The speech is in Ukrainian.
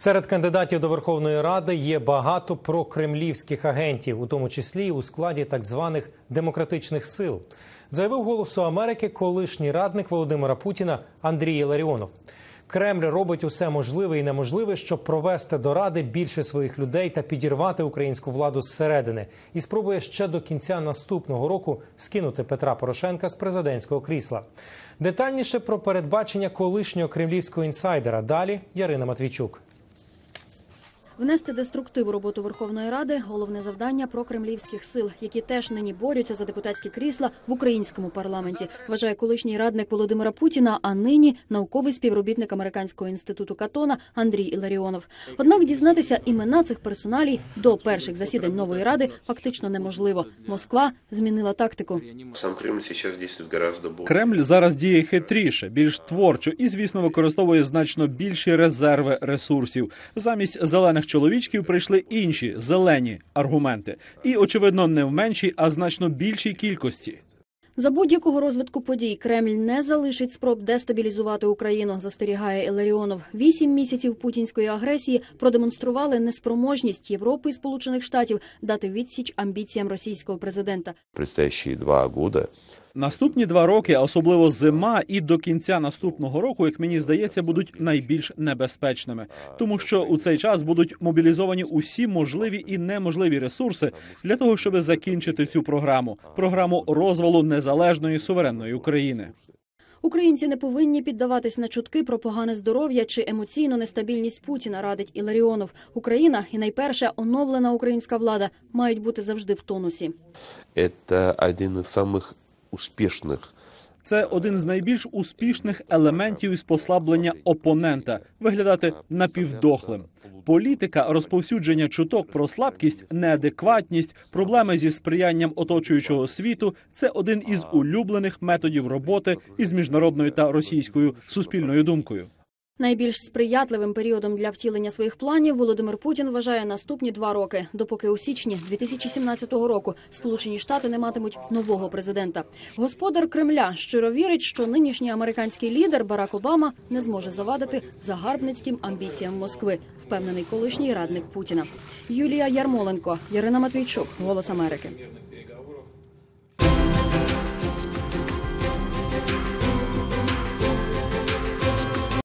Серед кандидатів до Верховної Ради є багато прокремлівських агентів, у тому числі у складі так званих демократичних сил, заявив голосу Америки колишній радник Володимира Путіна Андрій Ларіонов. Кремль робить усе можливе і неможливе, щоб провести до ради більше своїх людей та підірвати українську владу зсередини, і спробує ще до кінця наступного року скинути Петра Порошенка з президентського крісла. Детальніше про передбачення колишнього кремлівського інсайдера. Далі Ярина Матвійчук. Внести деструктив у роботу Верховної Ради головне завдання прокремлівських сил, які теж нині борються за депутатські крісла в українському парламенті. Вважає колишній радник Володимира Путіна, а нині науковий співробітник американського інституту Катона Андрій Іларіонов. Однак дізнатися імена цих персоналій до перших засідань нової ради фактично неможливо. Москва змінила тактику. Сам Кремль сейчас действует гораздо. Кремль зараз діє хитріше, більш творчо і, звісно, використовує значно більші резерви ресурсів. Замість зелених чоловічків прийшли інші зелені аргументи, і очевидно не в меншій, а значно більшій кількості. За будь-якого розвитку подій Кремль не залишить спроб дестабілізувати Україну, застерігає Іларіонов. Вісім місяців путінської агресії продемонстрували неспроможність Європи і Сполучених Штатів дати відсіч амбіціям російського президента. Предстоящие два года Наступні два роки, а особливо зима, і до кінця наступного року, як мені здається, будуть найбільш небезпечними, тому що у цей час будуть мобілізовані усі можливі і неможливі ресурси для того, щоб закінчити цю програму програму розвалу незалежної суверенної України. Українці не повинні піддаватись на чутки про погане здоров'я чи емоційну нестабільність Путіна, радить Іларіонов. Україна і найперше оновлена українська влада мають бути завжди в тонусі. это один из самых успешных Це один з найбільш успішних елементів із послаблення опонента виглядати напівдохлим. Політика розповсюдження чуток про слабкість, неадекватність, проблеми зі сприянням оточуючого світу це один із улюблених методів роботи із міжнародною та російською суспільною думкою. Найбільш сприятливим періодом для втілення своїх планів Володимир Путін вважає наступні два роки, допоки у січні 2017 року Сполучені Штати не матимуть нового президента. Господар Кремля щиро вірить, що нинішній американський лідер Барак Обама не зможе завадити загарбницьким амбіціям Москви, впевнений колишній радник Путіна. Юлія Ярмоленко, Ярина Матвійчук, Голос Америки.